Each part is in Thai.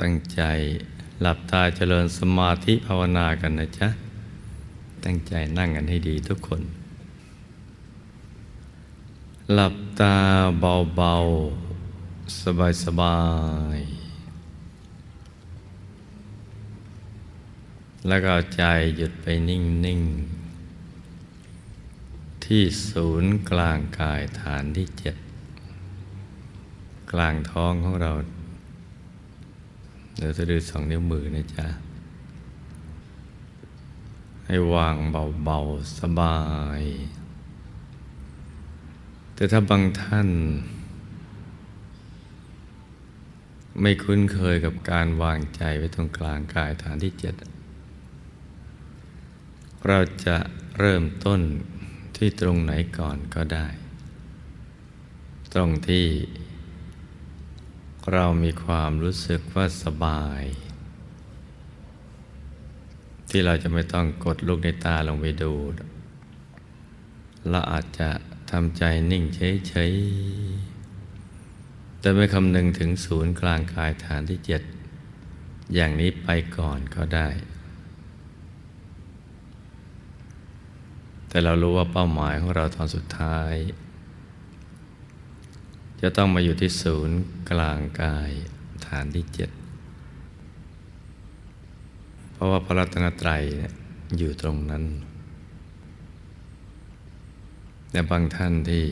ตั้งใจหลับตาเจริญสมาธิภาวนากันนะจ๊ะ ตั้งใจนั่งกันให้ดีทุกคน หลับตาเบาๆ สบายๆ แล้วก็เอาใจหยุดไปนิ่ง ๆ ที่ศูนย์กลางกายฐานที่เจ็ด กลางท้องของเรา เดี๋ยวจะดูสองนิ้วมือนะจ๊ะ ให้วางเบาๆ สบาย แต่ถ้าบางท่าน ไม่คุ้นเคยกับการวางใจไว้ตรงกลางกายฐานที่เจ็ด เราจะเริ่มต้นที่ตรงไหนก่อนก็ได้ ตรงที่ เรามีความรู้สึกว่าสบาย ที่เราจะไม่ต้องกดลูกในตาลงไปดูเราอาจจะทำใจนิ่งเฉยๆแต่ไม่คำนึงถึงศูนย์กลางกายฐานที่เจ็ดอย่างนี้ไปก่อนก็ได้ แต่เรารู้ว่าเป้าหมายของเราตอนสุดท้าย จะต้องมาอยู่ที่ศูนย์กลางกายฐานที่เจ็ดเพราะว่าพระรัตนตรัยเนี่ยอยู่ตรงนั้น แต่บางท่านที่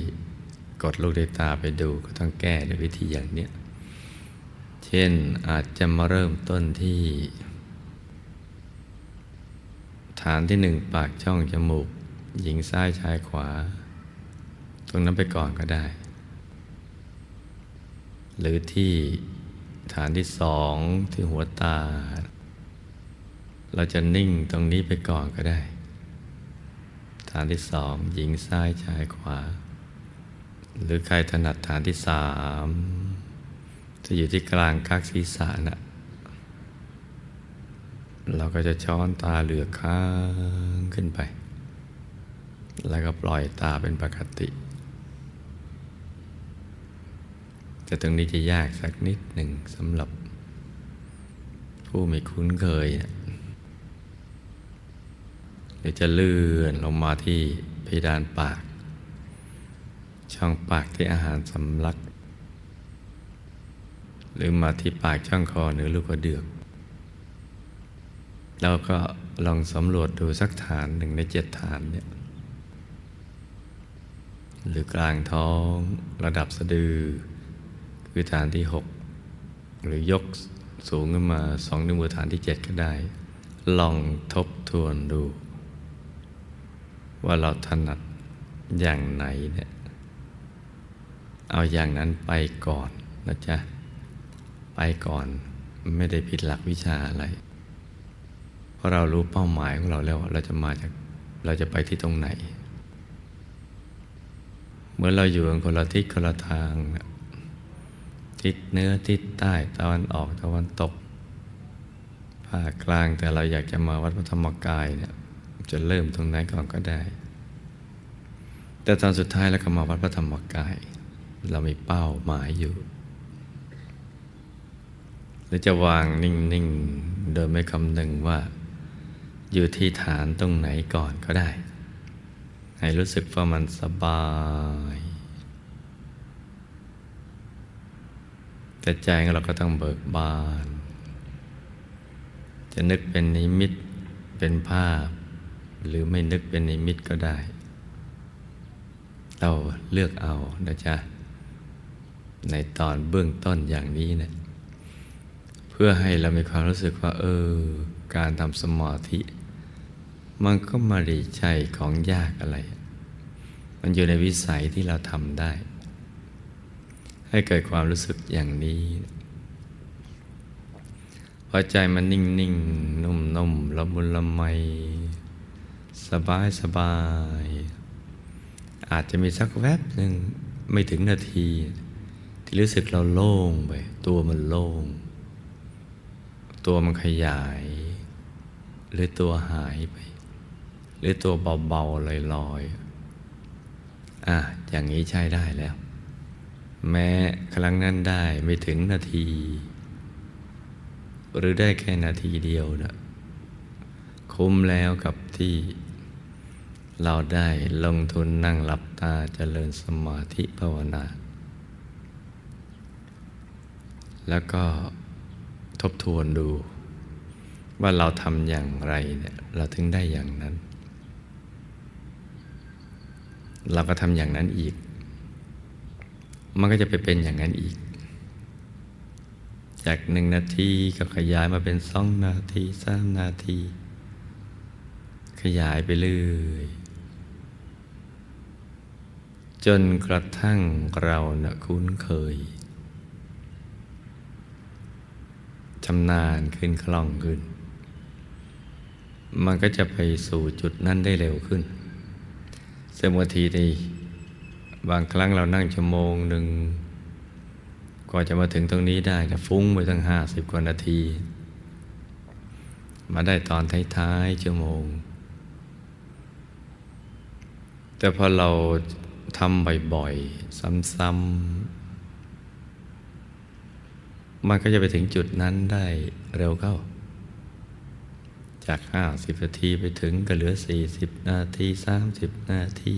กดลูกในตาไปดูก็ต้องแก้ด้วยวิธีอย่างเนี้ย เช่นอาจจะมาเริ่มต้นที่ ฐานที่หนึ่งปากช่องจมูก หญิงซ้ายชายขวา ตรงนั้นไปก่อนก็ได้ หรือที่ฐานที่สองที่หัวตา เราจะนิ่งตรงนี้ไปก่อนก็ได้ ฐานที่สองหญิงซ้ายชายขวา หรือใครถนัดฐานที่สามจะอยู่ที่กลางกักศีรษะนะเราก็จะช้อนตาเหลือกค้างขึ้นไป แล้วก็ปล่อยตาเป็นปกติ แต่ตรงนี้จะยากสักนิดหนึ่งสำหรับ ผู้ไม่คุ้นเคยเดี๋ยวจะเลื่อนลงมาที่เพดานปาก ช่องปากที่อาหารสำลัก หรือมาที่ปากช่องคอหรือลูกกระเดือกแล้วก็ลองสำรวจดูสักฐานหนึ่งในเจ็ดฐานเนี่ยหรือกลางท้องระดับสะดือ คือฐานที่หกหรือยกสูงขึ้นมาสองนิ้วมือฐานที่เจ็ดก็ได้ ลองทบทวนดู ว่าเราถนัดอย่างไหนเนี่ยเอาอย่างนั้นไปก่อนนะจ๊ะ ไปก่อนไม่ได้ผิดหลักวิชาอะไร เพราะเรารู้เป้าหมายของเราแล้วเราจะมาจากเราจะไปที่ตรงไหน เมื่อเราอยู่กันคนละทิศคนละทางนะ ทิศเหนือทิศใต้ตะวันออกตะวันตกภาคกลางแต่เราอยากจะมาวัดพระธรรมกายเนี่ยจะเริ่มตรงไหนก่อนก็ได้ แต่ตอนสุดท้ายแล้วก็มาวัดพระธรรมกาย เรามีเป้าหมายอยู่หรือจะวางนิ่งๆ โดยไม่คำนึงว่า อยู่ที่ฐานตรงไหนก่อนก็ได้ ให้รู้สึกว่ามันสบาย แต่ใจของเราก็ต้องเบิกบาน จะนึกเป็นนิมิตเป็นภาพ หรือไม่นึกเป็นนิมิตก็ได้ เราเลือกเอานะจ๊ะ ในตอนเบื้องต้นอย่างนี้เนะี่ยเพื่อให้เรามีความรู้สึกว่า เออ การทำสมาธิ มันก็มาดีใจของยากอะไร มันอยู่ในวิสัยที่เราทำได้ ให้เกิดความรู้สึกอย่างนี้พอใจมันนิ่งนิ่งนุ่มนุ่มละมุนละไม สบายสบาย อาจจะมีสักแวบหนึ่งไม่ถึงนาที ที่รู้สึกเราโล่งไป ตัวมันโล่ง ตัวมันขยาย หรือตัวหายไป หรือตัวเบาๆลอยๆอะอย่างนี้ใช้ได้แล้ว แม้ครั้งนั้นได้ไม่ถึงนาที หรือได้แค่นาทีเดียวนะคุ้มแล้วกับที่เราได้ลงทุนนั่งหลับตาเจริญสมาธิภาวนา แล้วก็ทบทวนดู ว่าเราทำอย่างไรเนี่ยเราถึงได้อย่างนั้น เราก็ทำอย่างนั้นอีก มันก็จะไปเป็นอย่างนั้นอีก จากหนึ่งนาทีก็ขยายมาเป็นสองนาทีสามนาที ขยายไปเรื่อยจนกระทั่งเรานะคุ้นเคยชำนาญขึ้นคล่องขึ้น มันก็จะไปสู่จุดนั้นได้เร็วขึ้นซึ่งบางทีนี่ บางครั้งเรานั่งชั่วโมงหนึ่งกว่าจะมาถึงตรงนี้ได้นะฟุ้งไปตั้งห้าสิบกว่านาที มาได้ตอนท้ายๆชั่วโมง แต่พอเราทำบ่อยๆ ซ้ำๆ มันก็จะไปถึงจุดนั้นได้เร็วเข้า จากห้าสิบนาทีไปถึงก็เหลือสี่สิบนาทีสามสิบนาที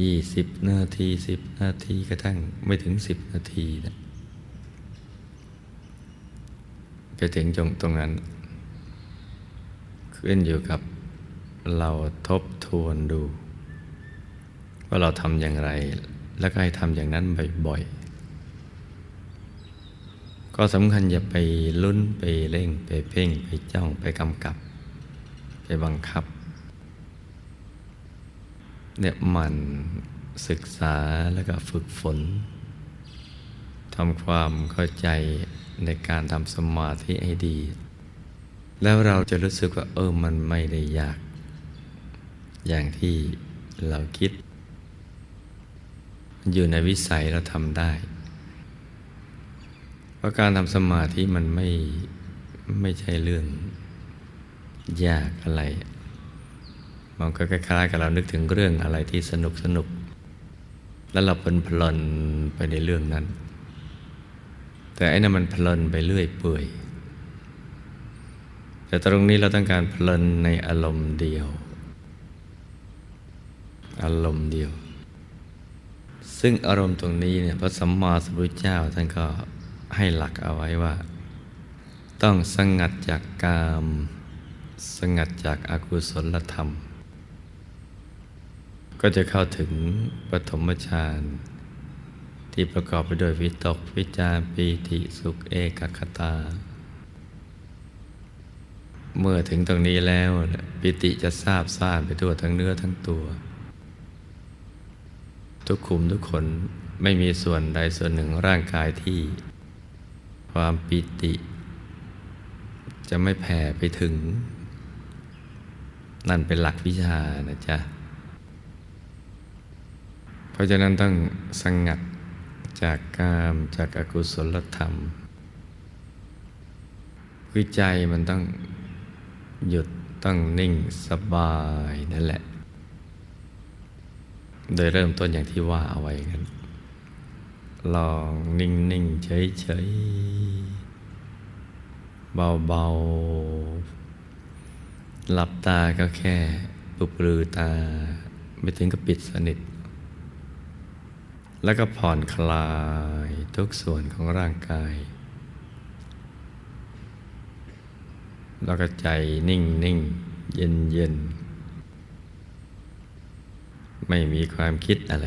ยี่สิบนาทีสิบนาทีกระทั่งไม่ถึงสิบนาทีนะไปถึงจงตรงนั้นขึ้นอยู่กับเราทบทวนดู ว่าเราทำอย่างไร แล้วก็ให้ทำอย่างนั้นบ่อยๆ ก็สำคัญอย่าไปลุ้นไปเร่งไปเพ่งไปจ้องไปกำกับ ไปบังคับ เนี่ยมันศึกษาแล้วก็ฝึกฝนทำความเข้าใจในการทำสมาธิให้ดี แล้วเราจะรู้สึกว่า เออมันไม่ได้ยาก อย่างที่เราคิด อยู่ในวิสัยเราทำได้เพราะการทำสมาธิมันไม่ไม่ใช่เรื่องยากอะไร มันก็คล้ายๆกับเรานึกถึงเรื่องอะไรที่สนุกสนุก แล้วเราเพลินเพลินไปในเรื่องนั้น แต่ไอ้นั่นมันเพลินไปเรื่อยเปื่อย แต่ตรงนี้เราต้องการเพลินในอารมณ์เดียว อารมณ์เดียว ซึ่งอารมณ์ตรงนี้เนี่ยพระสัมมาสัมพุทธเจ้าท่านก็ให้หลักเอาไว้ว่า ต้องสงัดจากกาม สงัดจากอากุศลธรรม ก็จะเข้าถึงปฐมฌานที่ประกอบไปด้วยวิตกวิจารปีติสุขเอกคตา เมื่อถึงตรงนี้แล้วปิติจะทราบซ่านไปทั่วทั้งเนื้อทั้งตัว ทุกขุมทุกคนไม่มีส่วนใดส่วนหนึ่งร่างกายที่ ความปิติ จะไม่แผ่ไปถึง นั่นเป็นหลักวิชานะจ๊ะ ราะฉะนั้นต้องสงัดจากกามจากอากุศลธรรมวิจัยมันต้องหยุดต้องนิ่งสบายนั่นแหละ โดยเริ่มต้นอย่างที่ว่าเอาไว้กันลองนิ่งนิ่งเฉยเฉยเบาเบาหลับตาก็แค่ปุบลือตา ไม่ถึงกับปิดสนิท แล้วก็ผ่อนคลายทุกส่วนของร่างกาย แล้วก็ใจนิ่งนิ่งเย็นเย็นไม่มีความคิดอะไร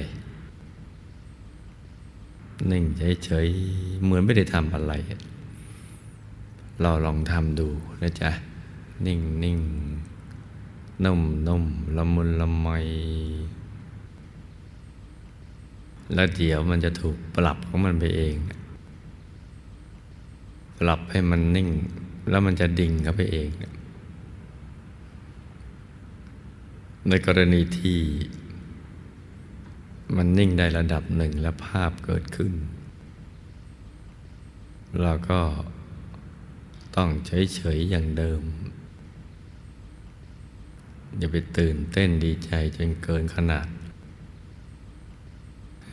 นิ่งเฉยๆ เหมือนไม่ได้ทำอะไร เราลองทำดูนะจ๊ะ นิ่งนิ่งนุ่มนุ่มละมุนละไม แล้วเดี๋ยวมันจะถูกปรับของมันไปเอง ปรับให้มันนิ่ง แล้วมันจะดิ่งเข้าไปเอง ในกรณีที่มันนิ่งได้ระดับหนึ่งแล้วภาพเกิดขึ้น เราก็ต้องเฉยๆอย่างเดิม อย่าไปตื่นเต้นดีใจจนเกินขนาด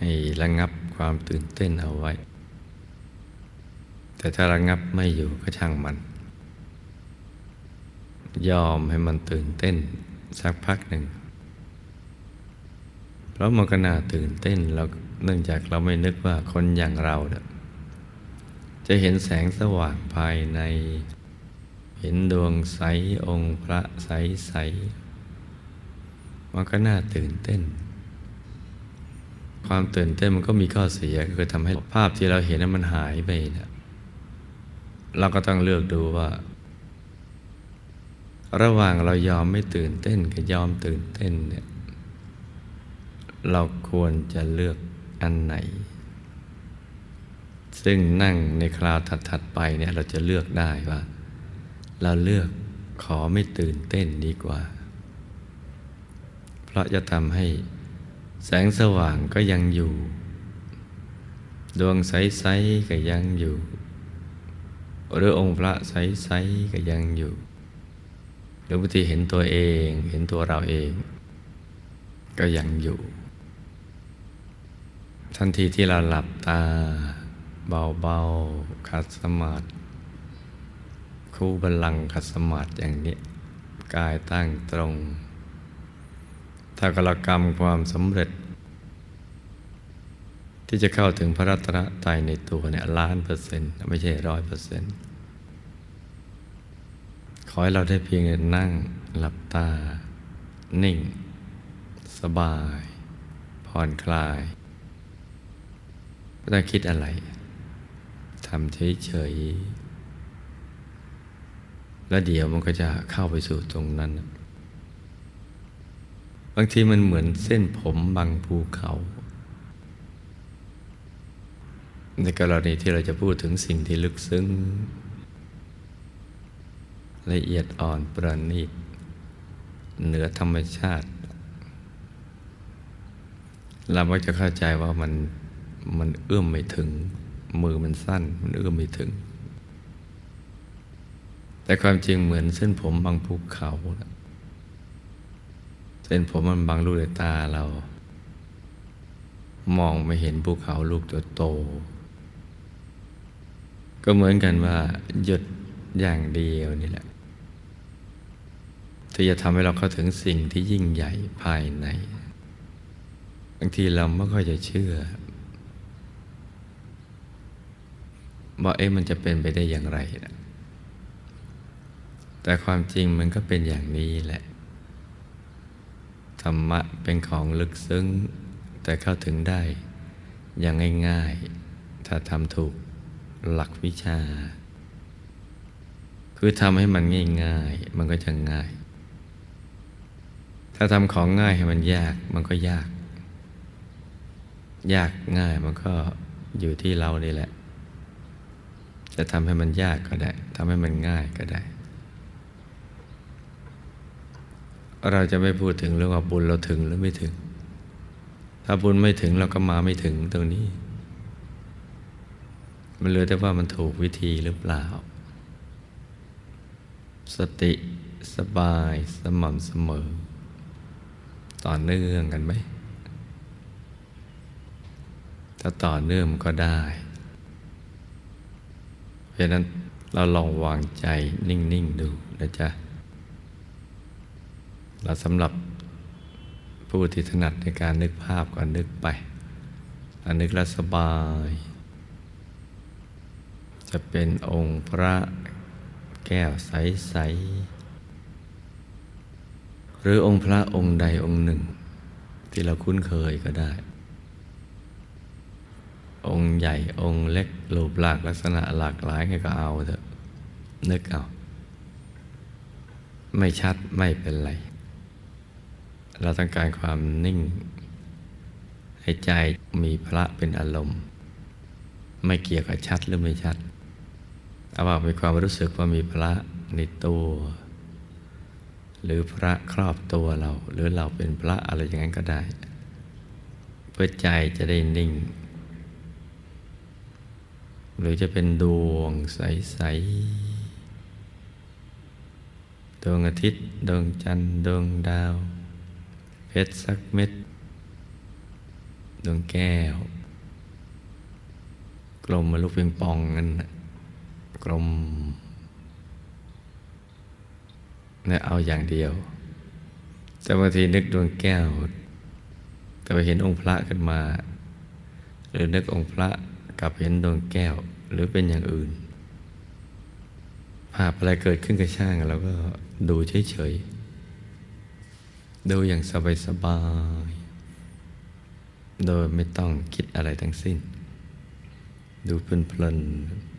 ให้ระงับความตื่นเต้นเอาไว้ แต่ถ้าระงับไม่อยู่ก็ช่างมัน ยอมให้มันตื่นเต้นสักพักหนึ่ง เพราะมันก็น่าตื่นเต้นแล้วเนื่องจากเราไม่นึกว่าคนอย่างเราเนี่ยจะเห็นแสงสว่างภายใน เห็นดวงใสองค์พระใสใสมันก็น่าตื่นเต้น ความตื่นเต้นมันก็มีข้อเสียก็คือทำให้ภาพที่เราเห็นนั้นมันหายไปนะเราก็ต้องเลือกดูว่า ระหว่างเรายอมไม่ตื่นเต้นกับยอมตื่นเต้นเนี่ยเราควรจะเลือกอันไหน ซึ่งนั่งในคราวถัด ๆ ไปเนี่ยเราจะเลือกได้ว่า เราเลือกขอไม่ตื่นเต้นดีกว่า เพราะจะทำให้ แสงสว่างก็ยังอยู่ ดวงใสๆก็ยังอยู่ หรือองค์พระใสๆก็ยังอยู่หรือบางทีเห็นตัวเองเห็นตัวเราเอง ก็ยังอยู่ ทันทีที่เราหลับตา เบาๆขัดสมาธิคู่บัลลังก์ขัดสมาธิอย่างนี้กายตั้งตรง ถ้ากรกรรมความสำเร็จ ที่จะเข้าถึงพระรัตนตรัยในตัวเนี่ยล้านเปอร์เซ็นต์ไม่ใช่ร้อยเปอร์เซ็นต์ขอให้เราได้เพียงนั่งหลับตา นิ่ง สบาย ผ่อนคลายไม่ต้องคิดอะไรทำเฉยๆแล้วเดี๋ยวมันก็จะเข้าไปสู่ตรงนั้น บางทีมันเหมือนเส้นผมบางภูเขา ในกรณีที่เราจะพูดถึงสิ่งที่ลึกซึ้ง ละเอียดอ่อนประณีต เหนือธรรมชาติ เราก็จะเข้าใจว่ามันมันเอื้อมไม่ถึง มือมันสั้น มันเอื้อมไม่ถึง แต่ความจริงเหมือนเส้นผมบางภูเขานะ ส้นผมมันบางลูกในตาเรา มองไม่เห็นภูเขาลูกตัวโต ก็เหมือนกันว่า หยุดอย่างเดียวนี่แหละที่จะทำให้เราเข้าถึงสิ่งที่ยิ่งใหญ่ภายใน บางทีเราไม่ค่อยจะเชื่อว่าเอ๊ะมันจะเป็นไปได้อย่างไรนะแต่ความจริงมันก็เป็นอย่างนี้แหละ ธรรมะเป็นของลึกซึ้ง แต่เข้าถึงได้อย่างง่ายๆ ถ้าทำถูกหลักวิชา คือทำให้มันง่ายๆ มันก็จะง่าย ถ้าทำของง่ายให้มันยากมันก็ยาก ยากง่ายมันก็อยู่ที่เรานี่แหละ จะทำให้มันยากก็ได้ทำให้มันง่ายก็ได้ เราจะไม่พูดถึงเรื่องว่าบุญเราถึงหรือไม่ถึง ถ้าบุญไม่ถึงเราก็มาไม่ถึงตรงนี้ มันเหลือแต่ว่ามันถูกวิธีหรือเปล่า สติสบายสม่ำเสมอ ต่อเนื่องกันไหม ถ้าต่อเนื่องก็ได้ เพราะนั้นเราลองวางใจนิ่ง ๆ ดูนะจ๊ะ เราสำหรับผู้ที่ถนัดในการนึกภาพก็นึกไปอันนึกแล้วสบาย จะเป็นองค์พระแก้วใส ๆ หรือองค์พระองค์ใดองค์หนึ่ง ที่เราคุ้นเคยก็ได้ องค์ใหญ่องค์เล็กรูปหลากลักษณะหลากหลายก็เอาเถอะนึกเอา ไม่ชัดไม่เป็นไร เราต้องการความนิ่ง ให้ใจมีพระเป็นอารมณ์ ไม่เกี่ยวกับชัดหรือไม่ชัดเอาว่ามีความรู้สึกว่ามีพระในตัว หรือพระครอบตัวเรา หรือเราเป็นพระอะไรอย่างนั้นก็ได้ เพื่อใจจะได้นิ่ง หรือจะเป็นดวงใส ๆ ดวงอาทิตย์ ดวงจันทร์ ดวงดาว เพชรสักเม็ด ดวงแก้ว กลมมาลูกปิงปองนั่นนะกลมเนี่ยเอาอย่างเดียว แต่บางทีนึกดวงแก้ว แต่ไปเห็นองค์พระขึ้นมา หรือนึกองค์พระกลับเห็นดวงแก้วหรือเป็นอย่างอื่น ภาพอะไรเกิดขึ้นกับช่างเราก็ดูเฉยๆ ดูอย่างสบายๆโดยไม่ต้องคิดอะไรทั้งสิ้น ดูเพลินๆ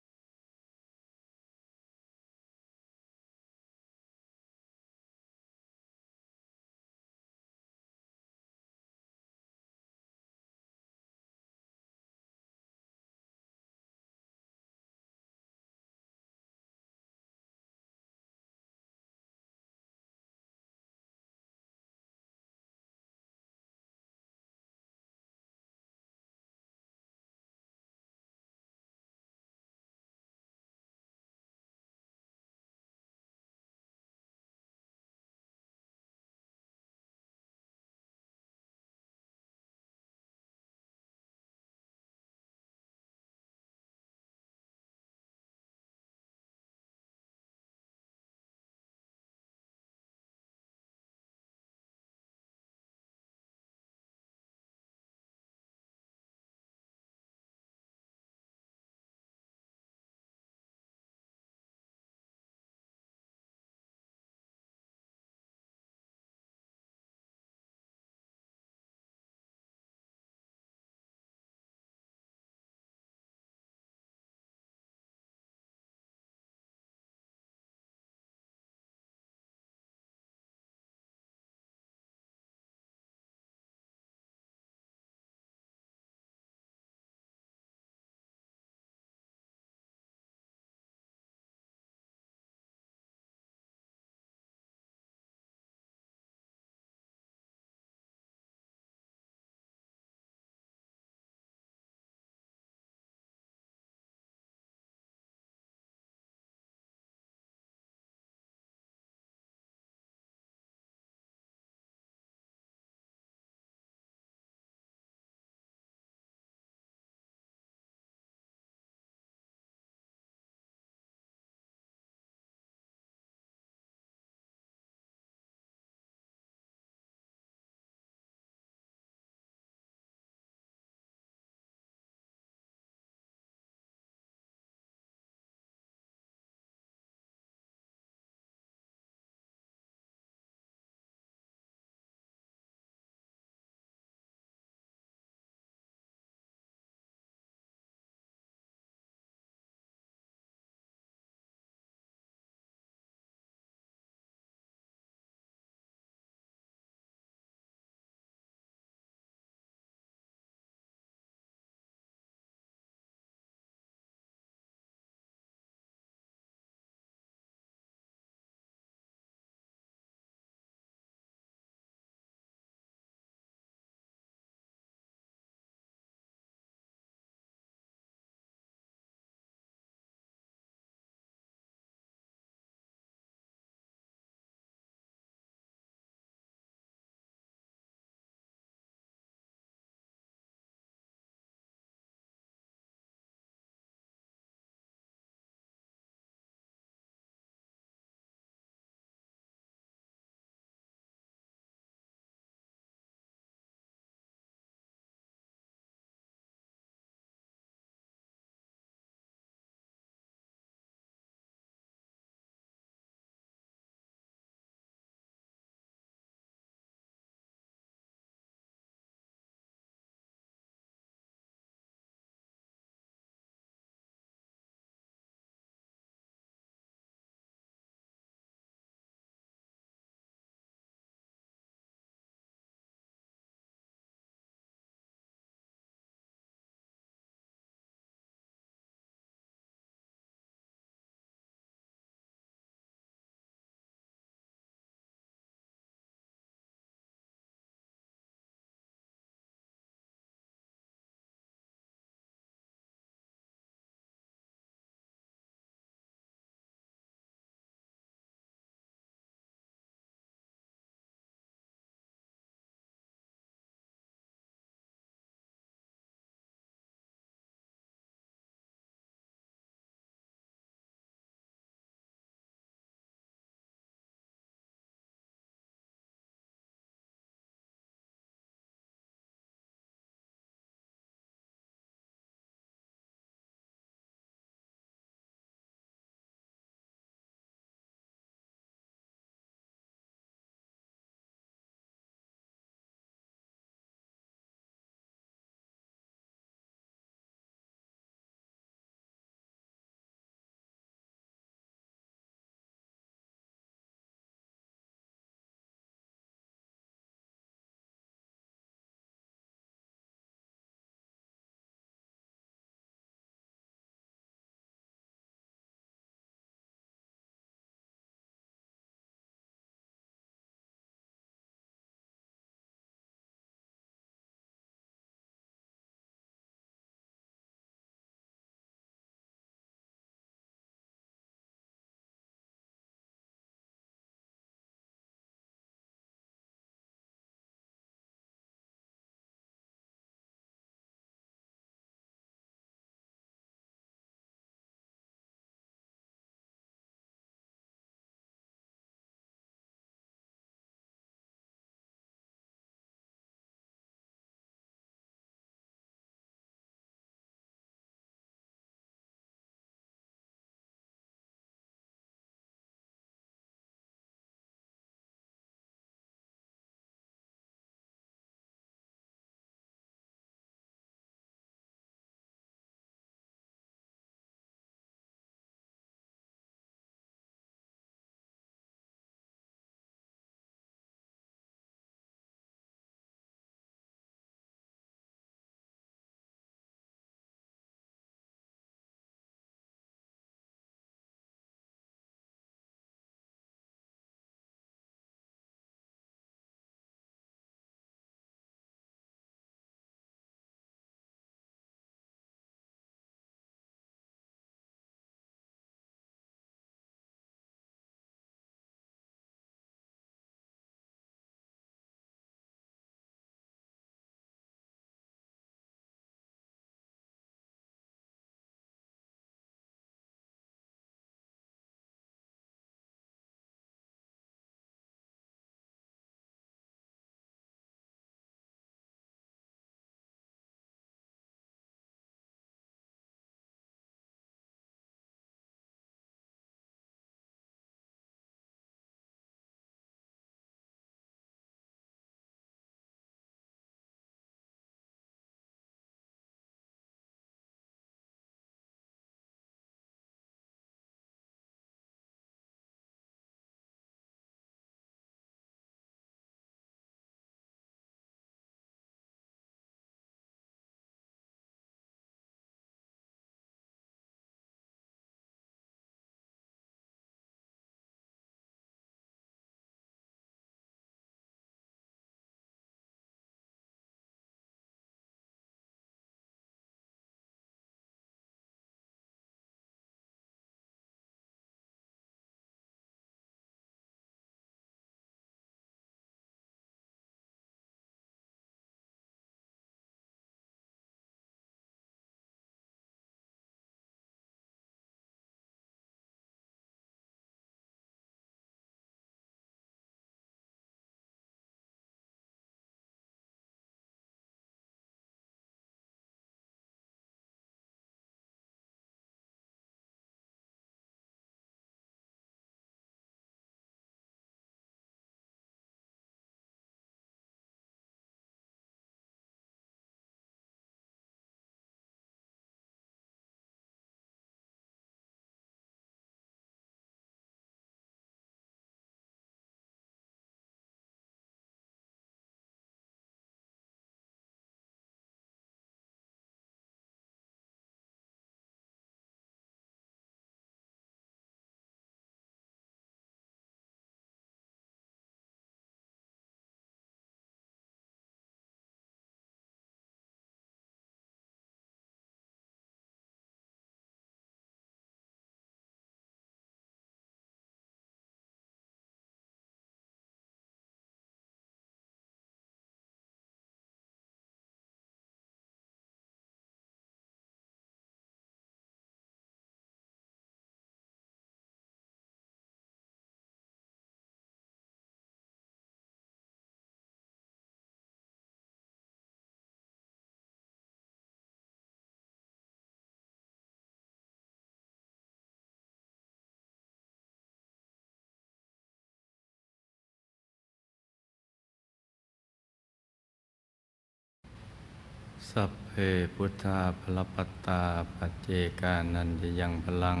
สัพเพพุทธาพลปตตาปัจเจกานันจะยังพลัง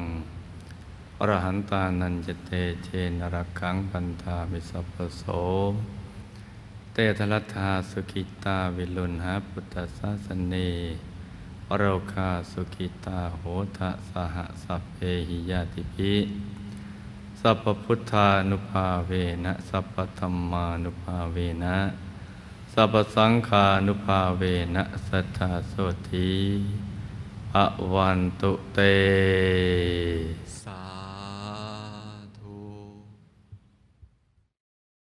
อรหันตานันจะเตเชนรักขังปันธามิสัพโสเตทรัตธาสุขิตาวิลุณหาพุทธศาสเนโรคาสุขิตาโหทะสหสัพเพหิยาติภิสัพพุทธานุภาเวนะสัพพธรรมานุภาเวนะ สัพสังคานุภาเวนะสัทธาโสธีอวันตุเตสา